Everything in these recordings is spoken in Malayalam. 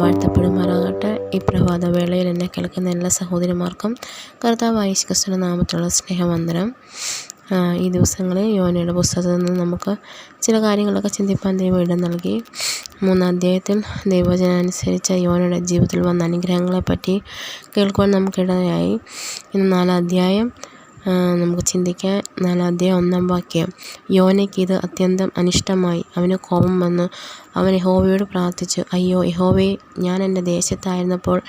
വാഴ്ത്തപ്പെടുമാറാകട്ടെ ഈ പ്രഭാത വേളയിൽ എന്നെ കേൾക്കുന്ന എല്ലാ സഹോദരിമാർക്കും കർത്താവ് യേശുക്രിസ്തുവിന്റെ നാമത്തിലുള്ള സ്നേഹവന്ദനം. ഈ ദിവസങ്ങളിൽ യോനയുടെ പുസ്തകത്തിൽ നിന്ന് നമുക്ക് ചില കാര്യങ്ങളൊക്കെ ചിന്തിപ്പാൻ ദൈവം ഇടം നൽകി. മൂന്നാം അധ്യായത്തിൽ ദൈവവചനം യോനയുടെ ജീവിതത്തിൽ വന്ന അനുഗ്രഹങ്ങളെപ്പറ്റി കേൾക്കുവാൻ നമുക്കിടയായി. ഇന്ന് നാലാം അധ്യായം നമുക്ക് ചിന്തിക്കാൻ അദ്ദേഹം ഒന്നാം വാക്യം. യോനയ്ക്ക് ഇത് അത്യന്തം അനിഷ്ടമായി. അവന് കോപം വന്ന്. അവൻ യഹോവയോട് പ്രാർത്ഥിച്ചു. അയ്യോ യഹോവേ ഞാൻ എന്റെ ദേശത്തായിരുന്നപ്പോൾ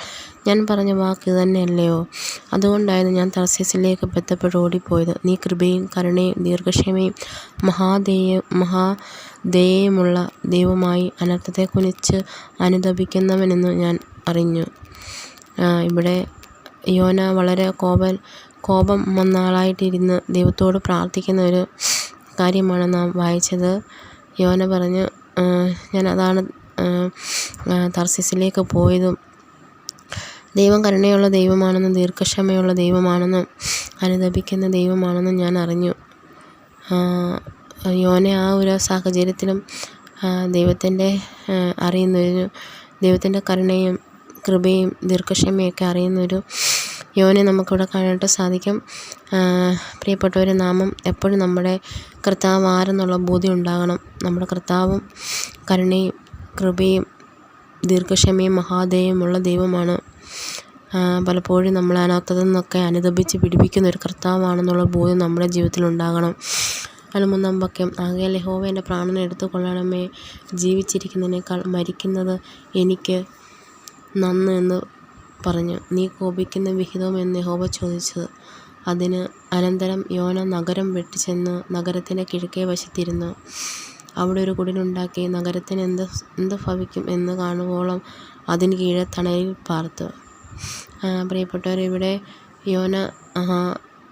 ഞാൻ പറഞ്ഞ വാക്ക് തന്നെയല്ലയോ അതുകൊണ്ടായിരുന്നു ഞാൻ തർസീസിലേക്ക് ബന്ധപ്പെട്ട് ഓടിപ്പോയത്. നീ കൃപയും കരുണയും ദീർഘക്ഷമയും മഹാദേയ മഹാദേയമുള്ള ദൈവമായി അനർത്ഥത്തെ കുനിച്ച് അനുദപിക്കുന്നവനെന്ന് ഞാൻ അറിഞ്ഞു. ഇവിടെ യോന വളരെ കോപൻ കോപം വന്ന ആളായിട്ടിരുന്ന് ദൈവത്തോട് പ്രാർത്ഥിക്കുന്ന ഒരു കാര്യമാണ് നാം വായിച്ചത്. യോന പറഞ്ഞു ഞാൻ അതാണ് തർസിസിലേക്ക് പോയതും ദൈവം കരുണയുള്ള ദൈവമാണെന്നും ദീർഘക്ഷമയുള്ള ദൈവമാണെന്നും അനുദപിക്കുന്ന ദൈവമാണെന്നും ഞാൻ അറിഞ്ഞു. യോന ആ ഒരു സാഹചര്യത്തിലും ദൈവത്തിന്റെ അറിയുന്നൊരു ദൈവത്തിന്റെ കരുണയും കൃപയും ദീർഘക്ഷമയൊക്കെ അറിയുന്നൊരു യോനെ നമുക്കിവിടെ കാണാനായിട്ട് സാധിക്കും. പ്രിയപ്പെട്ടവരെ നാമം എപ്പോഴും നമ്മുടെ കർത്താവ് ആരെന്നുള്ള ബോധ്യം ഉണ്ടാകണം. നമ്മുടെ കർത്താവും കരുണയും കൃപയും ദീർഘക്ഷമയും മഹാദയമുള്ള ദൈവമാണ്. പലപ്പോഴും നമ്മൾ അതിനകത്തു നിന്നൊക്കെ അനുദപിച്ച് പിടിപ്പിക്കുന്ന ഒരു കർത്താവാണെന്നുള്ള ബോധ്യം നമ്മുടെ ജീവിതത്തിൽ ഉണ്ടാകണം. അതിന് മൂന്നാം വാക്യം ആകയാൽ യഹോവ എന്റെ പ്രാണനെ എടുത്തുകൊള്ളണമേ. ജീവിച്ചിരിക്കുന്നതിനേക്കാൾ മരിക്കുന്നത് എനിക്ക് നന്ന് എന്ന് പറഞ്ഞു നീ കോപിക്കുന്ന വിഹിതം എന്ന് യഹോവ ചോദിച്ചത്. അതിന് അനന്തരം യോന നഗരം വെട്ടിച്ചെന്ന് നഗരത്തിന്റെ കിഴക്കേ വശത്തിരുന്നു. അവിടെ ഒരു കുടിലുണ്ടാക്കി നഗരത്തിന് എന്ത് എന്ത് ഭവിക്കും എന്ന് കാണുവോളം അതിന് കീഴെ തണലിൽ പാർത്തു. പ്രിയപ്പെട്ടവർ ഇവിടെ യോന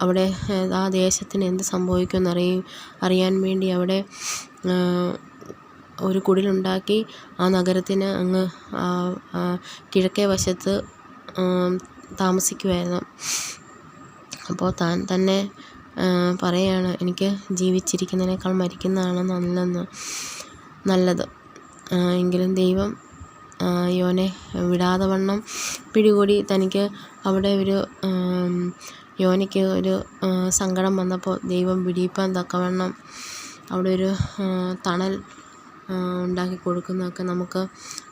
അവിടെ ആ ദേശത്തിന് എന്ത് സംഭവിക്കുമെന്നറിയും അറിയാൻ വേണ്ടി അവിടെ ഒരു കുടിലുണ്ടാക്കി ആ നഗരത്തിന് അങ്ങ് കിഴക്കേ വശത്ത് താമസിക്കുമായിരുന്നു അപ്പോൾ താൻ തന്നെ പറയുകയാണ് എനിക്ക് ജീവിച്ചിരിക്കുന്നതിനേക്കാൾ മരിക്കുന്നതാണ് നല്ലതെന്ന്. നല്ലത്. എങ്കിലും ദൈവം യോനെ വിടാതെ വണ്ണം പിടികൂടി തനിക്ക് അവിടെ ഒരു യോനയ്ക്ക് ഒരു സങ്കടം വന്നപ്പോൾ ദൈവം പിടിയിപ്പാൻ തക്കവണ്ണം അവിടെ ഒരു തണൽ ഉണ്ടാക്കി കൊടുക്കുന്നതൊക്കെ നമുക്ക്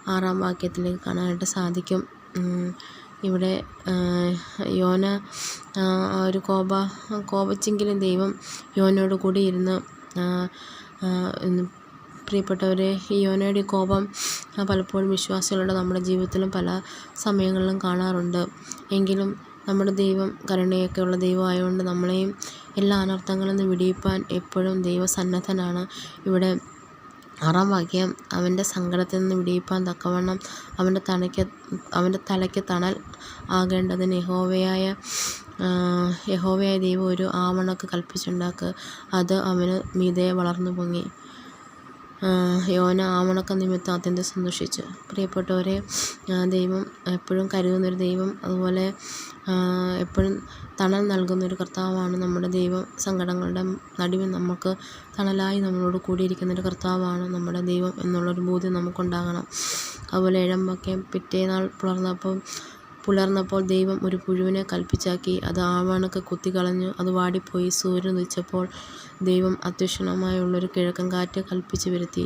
ആറാം വാക്യത്തിൽ കാണാനായിട്ട് സാധിക്കും. ഇവിടെ യോന ഒരു കോപ കോപിച്ചെങ്കിലും ദൈവം യോനയോട് കൂടി ഇരുന്ന് പ്രിയപ്പെട്ടവരെ ഈ യോനയുടെ കോപം പലപ്പോഴും വിശ്വാസികളുടെ നമ്മുടെ ജീവിതത്തിലും പല സമയങ്ങളിലും കാണാറുണ്ട്. എങ്കിലും നമ്മുടെ ദൈവം കരുണയൊക്കെയുള്ള ദൈവമായതുകൊണ്ട് നമ്മളെയും എല്ലാ അനർത്ഥങ്ങളിൽ നിന്ന് വിടിയിപ്പാൻ എപ്പോഴും ദൈവസന്നദ്ധനാണ്. ഇവിടെ ആറാം വാക്യം അവന്റെ സങ്കടത്തിൽ നിന്ന് വിടിയിപ്പാൻ തക്കവണ്ണം അവന്റെ തലയ്ക്ക് അവന്റെ തലയ്ക്ക് തണൽ ആകേണ്ടതിന് യഹോവയായ യഹോവയായ ദൈവം ഒരു ആവണക്ക് കൽപ്പിച്ചുണ്ടാക്കുക അത് അവന് മീതെ വളർന്നു പൊങ്ങി യോന ആവണക്ക നിമിത്തം അത്യന്തം സന്തോഷിച്ചു. പ്രിയപ്പെട്ടവരെ ദൈവം എപ്പോഴും കരുതുന്നൊരു ദൈവം അതുപോലെ എപ്പോഴും തണൽ നൽകുന്നൊരു കർത്താവാണ് നമ്മുടെ ദൈവം. സങ്കടങ്ങളുടെ നടുവിൽ നമുക്ക് തണലായി നമ്മളോട് കൂടിയിരിക്കുന്നൊരു കർത്താവാണ് നമ്മുടെ ദൈവം എന്നുള്ളൊരു ബോധ്യം നമുക്കുണ്ടാകണം. അതുപോലെ ഏഴമ്പൊക്കെ പിറ്റേനാൾ പുലർന്നപ്പോൾ പുലർന്നപ്പോൾ ദൈവം ഒരു പുഴുവിനെ കൽപ്പിച്ചാക്കി. അത് ആവണക്ക് കുത്തിക്കളഞ്ഞു. അത് വാടിപ്പോയി. സൂര്യൻ ഉദിച്ചപ്പോൾ ദൈവം അത്യുഷ്ണമായുള്ളൊരു കിഴക്കൻ കാറ്റ് കൽപ്പിച്ചു വരുത്തി.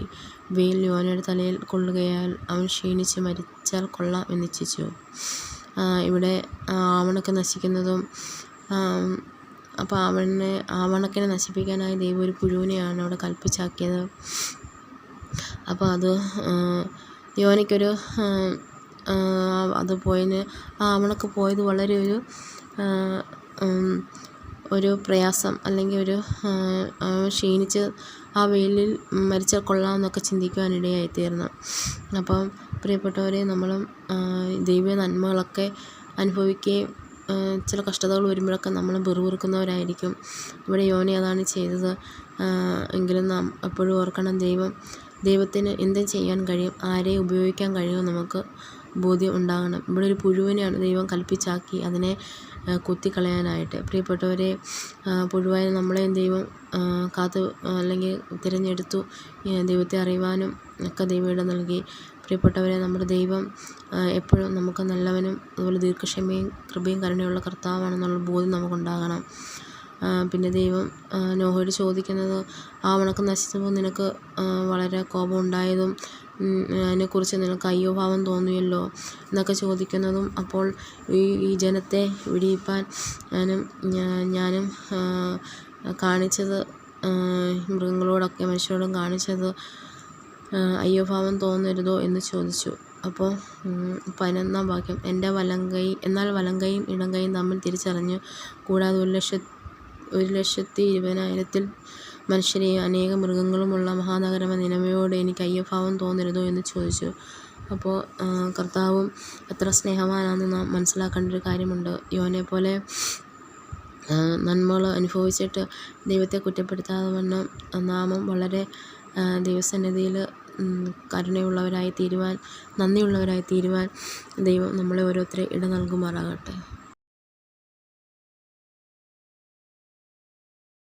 വെയിൽ യോനയുടെ തലയിൽ കൊള്ളുകയാൽ അവൻ ക്ഷീണിച്ച് മരിച്ചാൽ കൊള്ളാം എന്നിച്ഛിച്ചു ഇവിടെ ആവണക്ക് നശിക്കുന്നതും അപ്പോൾ അവനെ ആവണക്കിനെ നശിപ്പിക്കാനായി ദൈവം ഒരു പുഴുവിനെയാണ് അവിടെ കൽപ്പിച്ചാക്കിയത്. അപ്പോൾ അത് യോനയ്ക്കൊരു അത് പോയതിന് ആ ആവണക്ക് പോയത് വളരെ ഒരു ഒരു പ്രയാസം അല്ലെങ്കിൽ ഒരു ക്ഷീണിച്ച് ആ വെയിലിൽ മരിച്ചാൽ കൊള്ളാമെന്നൊക്കെ ചിന്തിക്കുവാനിടയായിത്തീർന്നു. അപ്പം പ്രിയപ്പെട്ടവരെ നമ്മളും ദൈവിക നന്മകളൊക്കെ അനുഭവിക്കുകയും ചില കഷ്ടതകൾ വരുമ്പോഴൊക്കെ നമ്മൾ പിറുപിറുക്കുന്നവരായിരിക്കും. ഇവിടെ യോനി അതാണ് ചെയ്തത്. എങ്കിലും നാം എപ്പോഴും ഓർക്കണം ദൈവം ദൈവത്തിന് എന്തും ചെയ്യാൻ കഴിയും ആരെയും ഉപയോഗിക്കാൻ കഴിയും നമുക്ക്? ബോധ്യം ഉണ്ടാകണം. ഇവിടെ ഒരു പുഴുവിനെയാണ് ദൈവം കൽപ്പിച്ചാക്കി അതിനെ കുത്തിക്കളയാനായിട്ട്. പ്രിയപ്പെട്ടവരെ പുഴുവായ നമ്മളെയും ദൈവം കാത്ത് അല്ലെങ്കിൽ തിരഞ്ഞെടുത്തു ദൈവത്തെ അറിയുവാനും ഒക്കെ ദൈവം ഇടം നൽകി. പ്രിയപ്പെട്ടവരെ നമ്മുടെ ദൈവം എപ്പോഴും നമുക്ക് നല്ലവനും അതുപോലെ ദീർഘക്ഷമയും കൃപയും കരുണയുള്ള കർത്താവാണെന്നുള്ള ബോധ്യം നമുക്കുണ്ടാകണം. പിന്നെ ദൈവം നോഹയോട് ചോദിക്കുന്നത് ആ ഉണക്കം നശിച്ചപ്പോൾ നിനക്ക് വളരെ കോപം ഉണ്ടായതും അതിനെക്കുറിച്ച് നിങ്ങൾക്ക് അയ്യോഭാവം തോന്നിയല്ലോ എന്നൊക്കെ ചോദിക്കുന്നതും അപ്പോൾ ഈ ഈ ജനത്തെ വിടിയിപ്പാൻ ഞാനും ഞാനും കാണിച്ചത് മൃഗങ്ങളോടൊക്കെ മനുഷ്യരോടും കാണിച്ചത് അയ്യോഭാവം തോന്നരുതോ എന്ന് ചോദിച്ചു. അപ്പോൾ പതിനൊന്നാം വാക്യം എന്റെ വലങ്കൈ എന്നാൽ വലങ്കൈയും ഇടങ്കൈയും തമ്മിൽ തിരിച്ചറിഞ്ഞു. കൂടാതെ ഒരു ലക്ഷ ഒരു ലക്ഷത്തി ഇരുപതിനായിരത്തിൽ മനുഷ്യരെയും അനേകം മൃഗങ്ങളുമുള്ള മഹാനഗരമെന്ന നിലമയോട് എനിക്ക് അയ്യഭാവം തോന്നരുതോ എന്ന് ചോദിച്ചു. അപ്പോൾ കർത്താവും എത്ര സ്നേഹവാനാണെന്ന് നാം മനസ്സിലാക്കേണ്ട ഒരു കാര്യമുണ്ട്. യോനെ പോലെ നന്മകൾ അനുഭവിച്ചിട്ട് ദൈവത്തെ കുറ്റപ്പെടുത്താതെ വണ്ണം നാമം വളരെ ദൈവസന്നിധിയിൽ കരുണയുള്ളവരായി തീരുവാൻ നന്ദിയുള്ളവരായി തീരുവാൻ ദൈവം നമ്മളെ ഓരോരുത്തരെ ഇട നൽകുമാറാകട്ടെ